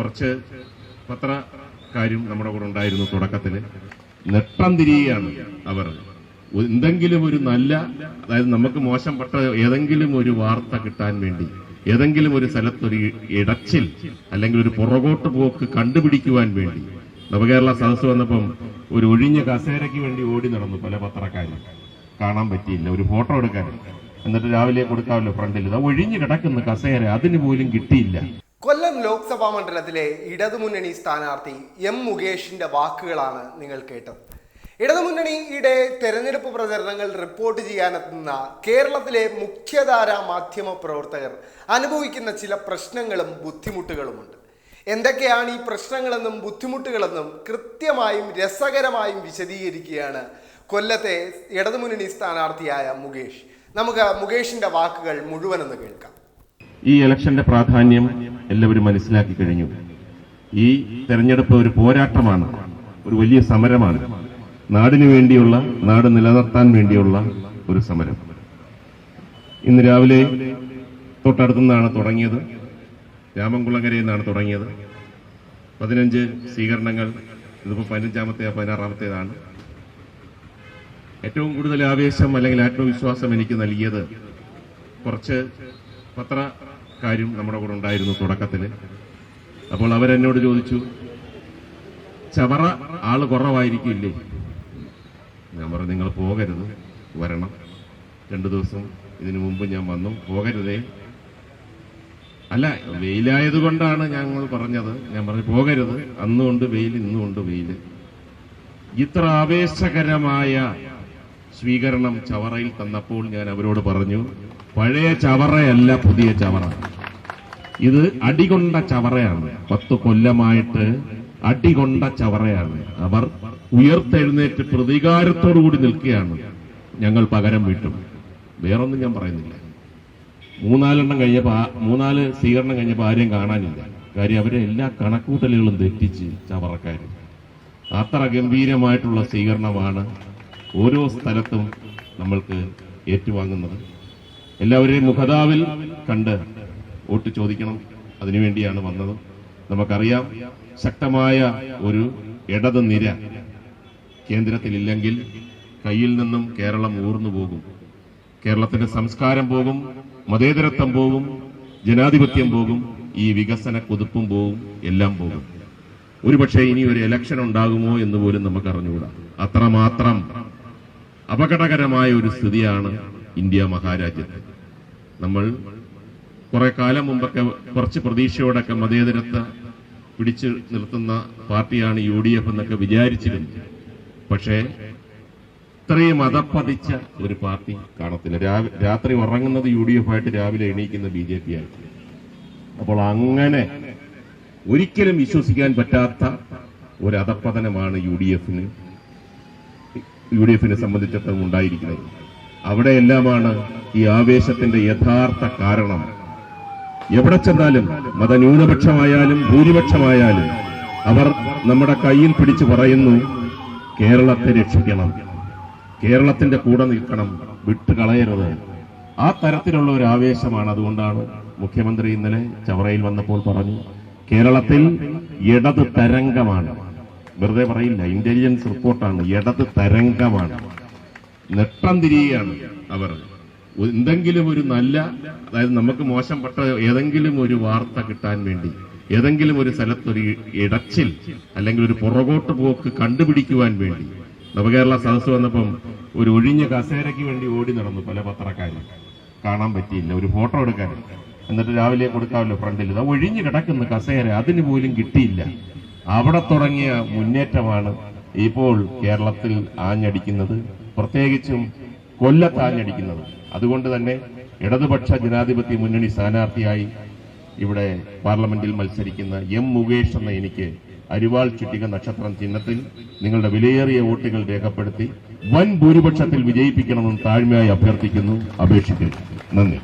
കുറച്ച് പത്രക്കാരും നമ്മുടെ കൂടെ ഉണ്ടായിരുന്നു തുടക്കത്തിൽ നെട്ടം തിരിയുകയാണ് അവർ. എന്തെങ്കിലും ഒരു നല്ല അതായത് നമുക്ക് മോശം മോശപ്പെട്ട ഏതെങ്കിലും ഒരു വാർത്ത കിട്ടാൻ വേണ്ടി ഏതെങ്കിലും ഒരു സ്ഥലത്തൊരു ഇടച്ചിൽ അല്ലെങ്കിൽ ഒരു പുറകോട്ട് പോക്ക് കണ്ടുപിടിക്കുവാൻ വേണ്ടി. നവകേരള സദസ് വന്നപ്പം ഒരു ഒഴിഞ്ഞ കസേരയ്ക്ക് വേണ്ടി ഓടി നടന്നു പല പത്രക്കാരും. കാണാൻ പറ്റിയില്ല. ഒരു ഫോട്ടോ എടുക്കാൻ. എന്നിട്ട് രാവിലെ കൊടുക്കാമല്ലോ ഫ്രണ്ടിൽ. അത് ഒഴിഞ്ഞു കിടക്കുന്ന കസേര. അതിന് പോലും കിട്ടിയില്ല. ലോക്സഭാ മണ്ഡലത്തിലെ ഇടതുമുന്നണി സ്ഥാനാർത്ഥി എം മുകേഷിന്റെ വാക്കുകളാണ് നിങ്ങൾ കേട്ടത്. ഇടതുമുന്നണിയുടെ തെരഞ്ഞെടുപ്പ് പ്രചരണങ്ങൾ റിപ്പോർട്ട് ചെയ്യാനെത്തുന്ന കേരളത്തിലെ മുഖ്യധാരാ മാധ്യമ പ്രവർത്തകർ അനുഭവിക്കുന്ന ചില പ്രശ്നങ്ങളും ബുദ്ധിമുട്ടുകളുമുണ്ട്. എന്തൊക്കെയാണ് ഈ പ്രശ്നങ്ങളെന്നും ബുദ്ധിമുട്ടുകളെന്നും കൃത്യമായും രസകരമായും വിശദീകരിക്കുകയാണ് കൊല്ലത്തെ ഇടതുമുന്നണി സ്ഥാനാർത്ഥിയായ മുകേഷ്. നമുക്ക് മുകേഷിന്റെ വാക്കുകൾ മുഴുവനൊന്ന് കേൾക്കാം. ഈ ഇലക്ഷന്റെ പ്രാധാന്യം എല്ലാവരും മനസ്സിലാക്കി കഴിഞ്ഞു. ഈ തെരഞ്ഞെടുപ്പ് ഒരു പോരാട്ടമാണ് ഒരു വലിയ സമരമാണ്. നാടിനു വേണ്ടിയുള്ള നാട് നിലനിർത്താൻ വേണ്ടിയുള്ള ഒരു സമരം. ഇന്ന് രാവിലെ തൊട്ടടുത്തുനിന്നാണ് തുടങ്ങിയത്. രാമൻകുളങ്ങരയിൽ നിന്നാണ് തുടങ്ങിയത്. പതിനഞ്ച് സ്വീകരണങ്ങൾ ഇതിപ്പോൾ പതിനഞ്ചാമത്തെ പതിനാറാമത്തേതാണ്. ഏറ്റവും കൂടുതൽ ആവേശം അല്ലെങ്കിൽ ആത്മവിശ്വാസം എനിക്ക് നൽകിയത് കുറച്ച് പത്രക്കാരും നമ്മുടെ കൂടെ ഉണ്ടായിരുന്നു തുടക്കത്തിൽ അപ്പോൾ അവരെന്നോട് ചോദിച്ചു ചവറ ആൾ കുറവായിരിക്കില്ലേ? ഞാൻ പറഞ്ഞു നിങ്ങൾ പോകരുത് വരണം. രണ്ടു ദിവസം ഇതിനു മുമ്പ് ഞാൻ വന്നു പോകരുതേ. അല്ല വെയിലായത് കൊണ്ടാണ് ഞങ്ങൾ പറഞ്ഞത്. ഞാൻ പറഞ്ഞു പോകരുത് അന്നുകൊണ്ട് വെയിൽ ഇന്നുകൊണ്ട് വെയിൽ. ഇത്ര ആവേശകരമായ സ്വീകരണം ചവറയിൽ തന്നപ്പോൾ ഞാൻ അവരോട് പറഞ്ഞു പഴയ ചവറയല്ല പുതിയ ചവറ. ഇത് അടികൊണ്ട ചവറയാണ്. പത്ത് കൊല്ലമായിട്ട് അടികൊണ്ട ചവറയാണ്. അവർ ഉയർത്തെഴുന്നേറ്റ് പ്രതികാരത്തോടുകൂടി നിൽക്കുകയാണ്. ഞങ്ങൾ പകരം വീട്ടും. വേറൊന്നും ഞാൻ പറയുന്നില്ല. മൂന്നാലെണ്ണം കഴിഞ്ഞപ്പോ മൂന്നാൽ സ്വീകരണം കഴിഞ്ഞപ്പോ ആരെയും കാണാനില്ല. കാര്യം അവരെ എല്ലാ കണക്കൂട്ടലുകളും തെറ്റിച്ച് ചവറക്കാർ അത്ര ഗംഭീരമായിട്ടുള്ള സ്വീകരണമാണ് ഓരോ സ്ഥലത്തും നമ്മൾക്ക് ഏറ്റുവാങ്ങുന്നത്. എല്ലാവരെയും മുഖതാവിൽ കണ്ട് വോട്ട് ചോദിക്കണം. അതിനുവേണ്ടിയാണ് വന്നത്. നമുക്കറിയാം ശക്തമായ ഒരു ഇടത് നിര കേന്ദ്രത്തിലില്ലെങ്കിൽ കയ്യിൽ നിന്നും കേരളം ഊർന്നു പോകും. കേരളത്തിന്റെ സംസ്കാരം പോകും മതേതരത്വം പോകും ജനാധിപത്യം പോകും ഈ വികസന കുതിപ്പും പോകും എല്ലാം പോകും. ഒരുപക്ഷെ ഇനി ഒരു ഇലക്ഷൻ ഉണ്ടാകുമോ എന്ന് പോലും നമുക്ക് അറിഞ്ഞുകൂടാ അത്രമാത്രം അപകടകരമായ ഒരു സ്ഥിതിയാണ് ഇന്ത്യ മഹാരാജ്യത്ത്. നമ്മൾ കുറെ കാലം മുമ്പൊക്കെ കുറച്ച് പ്രതീക്ഷയോടൊക്കെ മതേതരത്വ പിടിച്ചു നിർത്തുന്ന പാർട്ടിയാണ് യു ഡി എഫ് എന്നൊക്കെ വിചാരിച്ചിരുന്നു. പക്ഷേ ഇത്രയും അതപ്പതിച്ച ഒരു പാർട്ടി കാണത്തില്ല. രാത്രി ഉറങ്ങുന്നത് യു ഡി എഫ് ആയിട്ട് രാവിലെ എണീക്കുന്ന ബി ജെ പി ആയിട്ട്. അപ്പോൾ അങ്ങനെ ഒരിക്കലും വിശ്വസിക്കാൻ പറ്റാത്ത ഒരു അധപ്പതനമാണ് യു ഡി എഫിന് യു ഡി എഫിനെ സംബന്ധിച്ചിടത്തോളം ഉണ്ടായിരിക്കുന്നത്. അവിടെയെല്ലാമാണ് ഈ ആവേശത്തിന്റെ യഥാർത്ഥ കാരണം. എവിടെ ചെന്നാലും മതന്യൂനപക്ഷമായാലും ഭൂരിപക്ഷമായാലും അവർ നമ്മുടെ കയ്യിൽ പിടിച്ചു പറയുന്നു കേരളത്തെ രക്ഷിക്കണം. കേരളത്തിന്റെ കൂടെ നിൽക്കണം വിട്ടുകളയരുത്. ആ തരത്തിലുള്ള ഒരു ആവേശമാണ് അതുകൊണ്ടാണ് മുഖ്യമന്ത്രി ഇന്നലെ ചവറയിൽ വന്നപ്പോൾ പറഞ്ഞു കേരളത്തിൽ ഇടത് തരംഗമാണ്. വെറുതെ പറയില്ല ഇന്റലിജൻസ് റിപ്പോർട്ടാണ് ഇടത് തരംഗമാണ്. നെട്ടം തിരിയുകയാണ് അവർ. എന്തെങ്കിലും ഒരു നല്ല അതായത് നമുക്ക് മോശം മോശപ്പെട്ട ഏതെങ്കിലും ഒരു വാർത്ത കിട്ടാൻ വേണ്ടി ഏതെങ്കിലും ഒരു സ്ഥലത്തൊരു ഇടച്ചിൽ അല്ലെങ്കിൽ ഒരു പുറകോട്ട് പോക്ക് കണ്ടുപിടിക്കുവാൻ വേണ്ടി. നവകേരള സദസ് വന്നപ്പം ഒരു ഒഴിഞ്ഞ കസേരയ്ക്ക് വേണ്ടി ഓടി നടന്നു പല പത്രക്കാരും. കാണാൻ പറ്റിയില്ല ഒരു ഫോട്ടോ എടുക്കാൻ. എന്നിട്ട് രാവിലെ കൊടുക്കാമല്ലോ ഫ്രണ്ടിൽ. ഇത് ഒഴിഞ്ഞു കിടക്കുന്ന കസേര അതിന് പോലും കിട്ടിയില്ല. അവിടെ തുടങ്ങിയ മുന്നേറ്റമാണ് ഇപ്പോൾ കേരളത്തിൽ ആഞ്ഞടിക്കുന്നത്. പ്രത്യേകിച്ചും കൊല്ലത്താഞ്ഞടിക്കുന്നത് അതുകൊണ്ട് തന്നെ ഇടതുപക്ഷ ജനാധിപത്യ മുന്നണി സ്ഥാനാർത്ഥിയായി ഇവിടെ പാർലമെന്റിൽ മത്സരിക്കുന്ന എം മുകേഷ് എന്ന എനിക്ക് അരിവാൾ ചുറ്റിക നക്ഷത്രം ചിഹ്നത്തിൽ നിങ്ങളുടെ വിലയേറിയ വോട്ടുകൾ രേഖപ്പെടുത്തി വൻ ഭൂരിപക്ഷത്തിൽ വിജയിപ്പിക്കണമെന്ന് താഴ്മയായി അഭ്യർത്ഥിക്കുന്നു. അപേക്ഷിക്കുന്നു. നന്ദി.